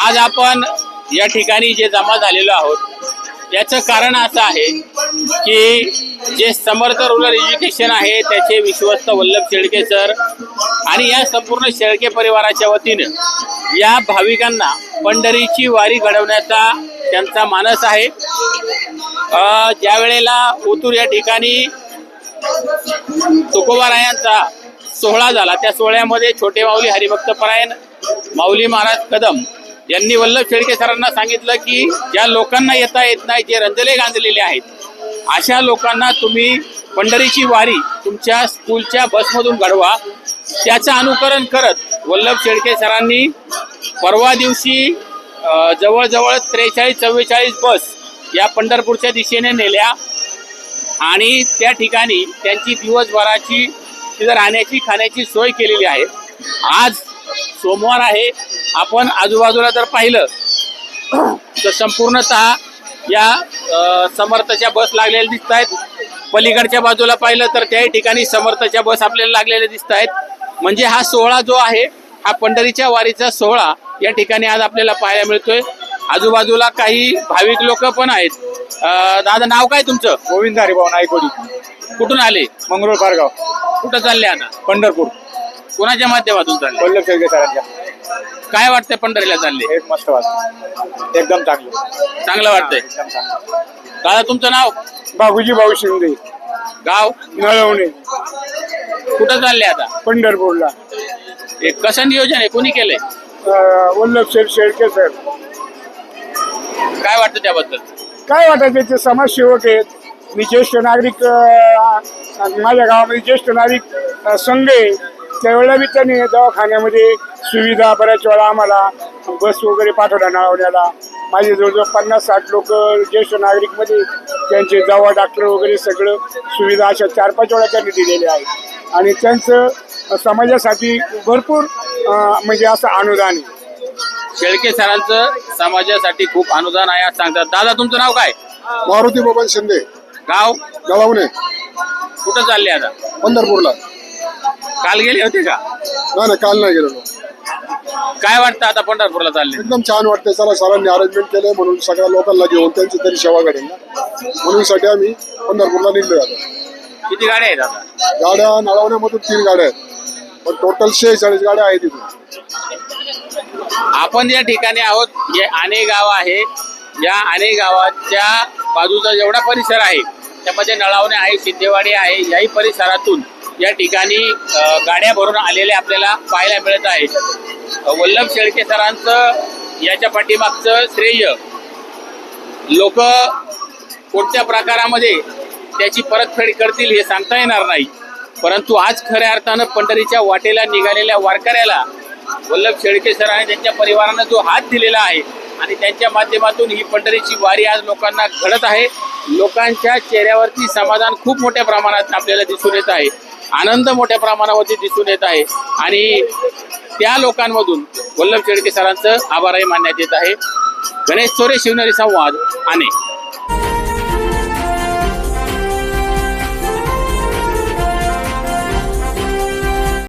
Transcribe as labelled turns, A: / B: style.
A: आज आपण या ठिकाणी जे जमा झालेलो आहोत याचं कारण असं आहे की जे समर्थ रुरल एज्युकेशन आहे त्याचे विश्वस्त वल्लभ शेळके सर आणि या संपूर्ण शेळके परिवाराच्या वतीनं या भाविकांना पंढरीची वारी घडवण्याचा त्यांचा मानस आहे. ज्या वेळेला ओतूर या ठिकाणी तुकोबारायांचा सोहळा झाला त्या सोहळ्यामध्ये छोटे माऊली हरिभक्त परायण माऊली महाराज कदम यांनी वल्लभ शेळके सरांना सांगितलं की ज्या लोकांना येता येत नाही जे रंजले गांजलेले आहेत अशा लोकांना तुम्ही पंढरीची वारी तुमच्या स्कूलच्या बसमधून घडवा. त्याचं अनुकरण करत वल्लभ शेळके सरांनी परवा दिवशी जवळजवळ त्रेचाळीस चव्वेचाळीस बस या पंढरपूरच्या दिशेने नेल्या आणि त्या ठिकाणी त्यांची दिवसभराची तिथं राहण्याची खाण्याची सोय केलेली आहे. आज सोमवार आहे. आपण आजूबाजूला जर पाहिलं तर संपूर्णतः या समर्थच्या बस लागलेल्या दिसत आहेत. पलीकडच्या बाजूला पाहिलं तर त्याही ठिकाणी समर्थच्या बस आपल्याला लागलेल्या दिसत आहेत. म्हणजे हा सोहळा जो आहे हा पंढरीच्या वारीचा सोहळा या ठिकाणी आज आपल्याला पाहायला मिळतोय. आजूबाजूला काही भाविक लोक पण आहेत. दादा नाव काय तुमचं?
B: गोविंद हरिभाऊ नायकोडी
A: कुठून आले?
B: मंगरुळ पारगाव.
A: कुठं चालले आता?
B: पंढरपूर.
A: कोणाच्या माध्यमातून चालले? काय वाटतंय पंढरीला चालले?
B: एक मस्त वाट एकदम चांगलं.
A: चांगलं वाटतंय.
B: एकदम चांगलं.
A: दादा तुमचं नाव?
B: बाबूजी भाऊ शिंदे.
A: गाव?
B: नळवणे.
A: कुठं चालले आता?
B: पंढरपूरला.
A: हे कसं नियोजन आहे? कोणी केलंय?
B: अं, वल्लभ शेठ शेळके सर.
A: काय वाटतं त्याबद्दल?
B: काय वाटायचं ते? समाजसेवक आहेत. मी ज्येष्ठ नागरिक अं, माझ्या गावामध्ये ज्येष्ठ नागरिक अं, संघ आहे. त्यावेळेला बी त्यांनी दवाखान्यामध्ये सुविधा बऱ्याच वेळा आम्हाला बस वगैरे पाठवल्या नळवण्याला माझे जवळजवळ पन्नास साठ लोक ज्येष्ठ नागरिकमध्ये त्यांचे दवा डॉक्टर वगैरे सगळं सुविधा अशा चार पाच वेळा त्यांनी दिलेल्या आहेत. आणि त्यांचं समाजासाठी भरपूर म्हणजे असं अनुदान आहे.
A: शेळके सरांचं समाजासाठी खूप अनुदान आहे असं सांगतात. दादा तुमचं नाव काय?
C: मारुती बबन शिंदे.
A: गाव?
C: गव्हावणे
A: कुठं चालले आता?
C: पंढरपूरला.
A: काल गेले होते का?
C: नाही नाही काल नाही गेलेलो.
A: काय वाटतं आता पंढरपूरला चालले?
C: एकदम छान वाटते चला सरांनी अरेंजमेंट केलंय म्हणून सगळ्या लोकांना घेऊन त्यांची तरी सेवा घडेल ना. म्हणून साठी आम्ही पंढरपूरला निघलोय आता.
A: किती गाड्या आहेत आता?
C: गाड्या नळवण्यामधून तीन गाड्या आहेत. पण टोटल शेहेचाळीस गाड्या आहेत तिथून
A: आपण या ठिकाणी आहोत जे आणे गाव आहे या आणे गावाच्या बाजूचा जेवढा परिसर आहे त्यामध्ये नळावणे आहे सिद्धेवाडी आहे याही परिसरातून या ठिकाणी अ, गाड्या भरून आलेल्या आपल्याला पाहायला मिळत आहेत. अ, वल्लभ शेळके सरांचं याच्या पाठीमागचं श्रेय. लोक कोणत्या प्रकारामध्ये त्याची परतफेड करतील हे सांगता येणार नाही. परंतु आज खऱ्या अर्थानं पंढरीच्या वाटेला निघालेल्या वारकऱ्याला वल्लभ शेळके सर आणि त्यांच्या परिवारानं जो हात दिलेला आहे आणि त्यांच्या माध्यमातून ही पंढरीची वारी आज लोकांना घडत आहे. लोकांच्या चेहऱ्यावरती समाधान खूप मोठ्या प्रमाणात आपल्याला दिसून येत आहे. आनंद मोठ्या प्रमाणावरती दिसून येत आहे. आणि त्या लोकांमधून वल्लभ शेळके सरांचं आभारही मानण्यात येत आहे. गणेश चोरे शिवनेरी संवाद आणि